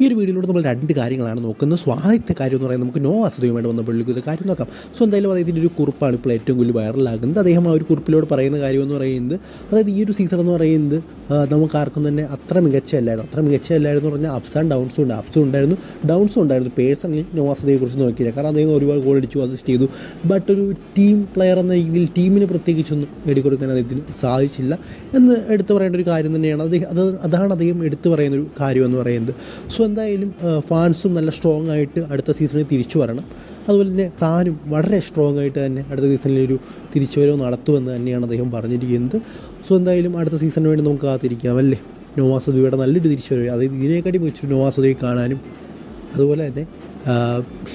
ഈ ഒരു വീഡിയോയിലൂടെ നമ്മൾ രണ്ട് കാര്യങ്ങളാണ് നോക്കുന്നത്. സോ ആദ്യത്തെ കാര്യം എന്ന് പറയുന്നത് നമുക്ക് നോ അസുഖയുമായിട്ട് വന്ന പുള്ളിക്ക് കാര്യം നോക്കാം. സോ എന്തായാലും അദ്ദേഹത്തിന്റെ ഒരു കുറിപ്പാണ് ഇപ്പോൾ ഏറ്റവും കൂടുതൽ വൈറലാകുന്നത് അദ്ദേഹം ആ ഒരു കുറിപ്പിലൂടെ പറയുന്ന കാര്യം എന്ന് പറയുന്നത് അതായത് ഈ ഒരു സീസൺ എന്ന് പറയുന്നത് നമുക്ക് ആർക്കും തന്നെ അത്ര മികച്ചല്ലായിരുന്നു അത്ര മികച്ചല്ലായിരുന്നു പറഞ്ഞാൽ അപ്സ് ആൻഡ് ഡൗൺസും ഉണ്ട്. അപ്സും ഉണ്ടായിരുന്നു ഡൗൺസും ഉണ്ടായിരുന്നു. പേഴ്സണലി നോ അസുഖയെക്കുറിച്ച് നോക്കിയില്ല. കാരണം അദ്ദേഹം ഒരുപാട് ഗോൾ അടിച്ചു അസിസ്റ്റ് ചെയ്തു. ബട്ട് ഒരു ടീം പ്ലെയർ എന്ന രീതിയിൽ ടീമിന് പ്രത്യേകിച്ചൊന്നും നേടിക്കൊടുക്കാൻ അദ്ദേഹത്തിന് സാധിച്ചില്ല. എന്ന് എടുത്തു പറയേണ്ട ഒരു കാര്യം തന്നെയാണ്. അദ്ദേഹം അത് അതാണ് അദ്ദേഹം എടുത്തു പറയുന്ന ഒരു കാര്യം എന്ന് പറയുന്നത്. സോ എന്തായാലും ഫാൻസും നല്ല സ്ട്രോങ് ആയിട്ട് അടുത്ത സീസണിൽ തിരിച്ചു വരണം. അതുപോലെ തന്നെ താനും വളരെ സ്ട്രോങ് ആയിട്ട് തന്നെ അടുത്ത സീസണിൽ ഒരു തിരിച്ചുവരവ് നടത്തുമെന്ന് തന്നെയാണ് അദ്ദേഹം പറഞ്ഞിരിക്കുന്നത്. സോ എന്തായാലും അടുത്ത സീസണിന് വേണ്ടി നമുക്ക് കാത്തിരിക്കാം അല്ലേ? നോവാസുദിയുടെ നല്ലൊരു തിരിച്ചുവരവ്. അതായത് ഇതിനെക്കാട്ടി മികച്ചൊരു നോവാസദയെ കാണാനും അതുപോലെ തന്നെ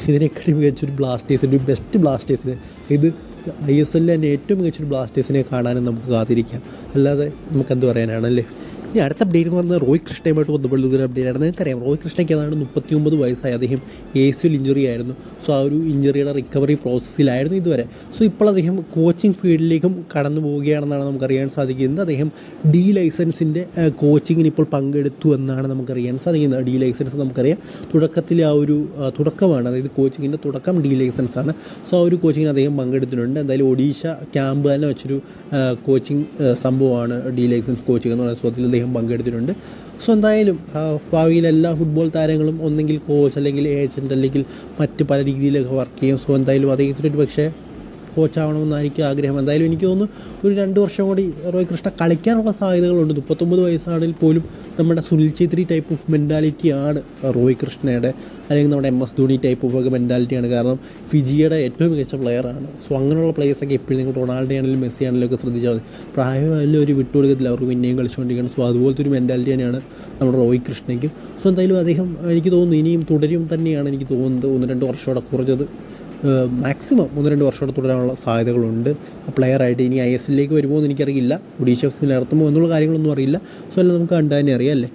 ഇതിനെക്കാട്ടി മികച്ചൊരു ബ്ലാസ്റ്റേഴ്സിന്റെ ബെസ്റ്റ് ബ്ലാസ്റ്റേഴ്സിനെ ഇത് ഐ എസ് തന്നെ ഏറ്റവും മികച്ചൊരു ബ്ലാസ്റ്റേഴ്സിനെ കാണാനും നമുക്ക് കാത്തിരിക്കാം. അല്ലാതെ നമുക്ക് എന്ത് പറയാനാണല്ലേ ഇനി അടുത്ത അപ്ഡേറ്റ് എന്ന് പറഞ്ഞാൽ റോയ് കൃഷ്ണയുമായിട്ട് ബന്ധപ്പെട്ട ഒരു അപ്ഡേറ്റ് ആണ്. നിങ്ങൾക്കറിയാം റോയ് കൃഷ്ണയ്ക്ക് ഏതാണ്ട് മുപ്പത്തി ഒമ്പത് വയസ്സായി. അദ്ദേഹം എ സിയിൽ ഇഞ്ചുറി ആയിരുന്നു. സോ ആ ഒരു ഇഞ്ചുറിയുടെ റിക്കവറി പ്രോസസ്സിലായിരുന്നു ഇതുവരെ. സോ ഇപ്പോൾ അദ്ദേഹം കോച്ചിങ് ഫീൽഡിലേക്കും കടന്നു പോവുകയാണെന്നാണ് നമുക്കറിയാൻ സാധിക്കുന്നത്. അദ്ദേഹം ഡി ലൈസൻസിന്റെ കോച്ചിങ്ങിന് ഇപ്പോൾ പങ്കെടുത്തു എന്നാണ് നമുക്കറിയാൻ സാധിക്കുന്നത്. ഡി ലൈസൻസ് നമുക്കറിയാം. തുടക്കത്തിൽ ആ ഒരു തുടക്കമാണ്. അതായത് കോച്ചിങ്ങിന്റെ തുടക്കം ഡി ലൈസൻസ് ആണ് സോ ആ ഒരു കോച്ചിങ്ങിന് അദ്ദേഹം പങ്കെടുത്തിട്ടുണ്ട്. എന്തായാലും ഒഡീഷ ക്യാമ്പ് തന്നെ വെച്ചൊരു കോച്ചിങ് സംഭവമാണ് ഡി ലൈസൻസ് കോച്ചിങ് എന്ന് പറയുന്നത് സോ അതിൽ അദ്ദേഹം പങ്കെടുത്തിട്ടുണ്ട്. സോ എന്തായാലും ഭാവിയിൽ എല്ലാ ഫുട്ബോൾ താരങ്ങളും ഒന്നെങ്കിൽ കോച്ച് അല്ലെങ്കിൽ ഏജന്റ് അല്ലെങ്കിൽ മറ്റ് പല രീതിയിലൊക്കെ വർക്ക് ചെയ്യും. സോ എന്തായാലും അദ്ദേഹത്തിനൊരു പക്ഷേ കോച്ചാവണമെന്നായിരിക്കും ആഗ്രഹം. എന്തായാലും എനിക്ക് തോന്നുന്നു ഒരു രണ്ട് വർഷം കൂടി റോയ് കൃഷ്ണ കളിക്കാനുള്ള സാധ്യതകളുണ്ട്. മുപ്പത്തൊമ്പത് വയസ്സാണെങ്കിൽ പോലും നമ്മുടെ സുനിൽ ഛേത്രി ടൈപ്പ് ഓഫ് മെന്റാലിറ്റിയാണ് റോയ് കൃഷ്ണയുടെ അല്ലെങ്കിൽ നമ്മുടെ M S Dhoni type of മെന്റാലിറ്റിയാണ് കാരണം ഫിജിയുടെ ഏറ്റവും മികച്ച പ്ലെയറാണ് സോ അങ്ങനെയുള്ള പ്ലേയേഴ്സൊക്കെ എപ്പോഴും നിങ്ങൾ റൊണാൾഡോ ആണെങ്കിലും മെസ്സി ആണെങ്കിലും ഒക്കെ ശ്രദ്ധിച്ചാൽ മതി. പ്രായമായാലും ഒരു വിട്ടുകൊടുക്കത്തില്ല. അവർക്ക് പിന്നെയും കളിച്ചുകൊണ്ടിരിക്കുകയാണ്. സോ അതുപോലത്തെ ഒരു മെന്റാലിറ്റി തന്നെയാണ് നമ്മുടെ റോയ് കൃഷ്ണയ്ക്കും. സോ എന്തായാലും അദ്ദേഹം എനിക്ക് തോന്നുന്നു ഇനിയും തുടരും തന്നെയാണ് എനിക്ക് തോന്നുന്നത്. ഒന്ന് രണ്ട് വർഷമോടെ കുറഞ്ഞത്. മാക്സിമം ഒന്ന് രണ്ട് വർഷത്തോടെ തുടരാനുള്ള സാധ്യതകളുണ്ട്. പ്ലെയർ ആയിട്ട് ഇനി ഐ എസ് എല്ലിലേക്ക് വരുമോ എന്ന് എനിക്കറിയില്ല. ഒഡീഷ എഫ് സിയിൽ നടത്തുമോ എന്നുള്ള കാര്യങ്ങളൊന്നും അറിയില്ല. സോ എല്ലാം നമുക്ക് കണ്ടു തന്നെ അറിയാം അല്ലേ?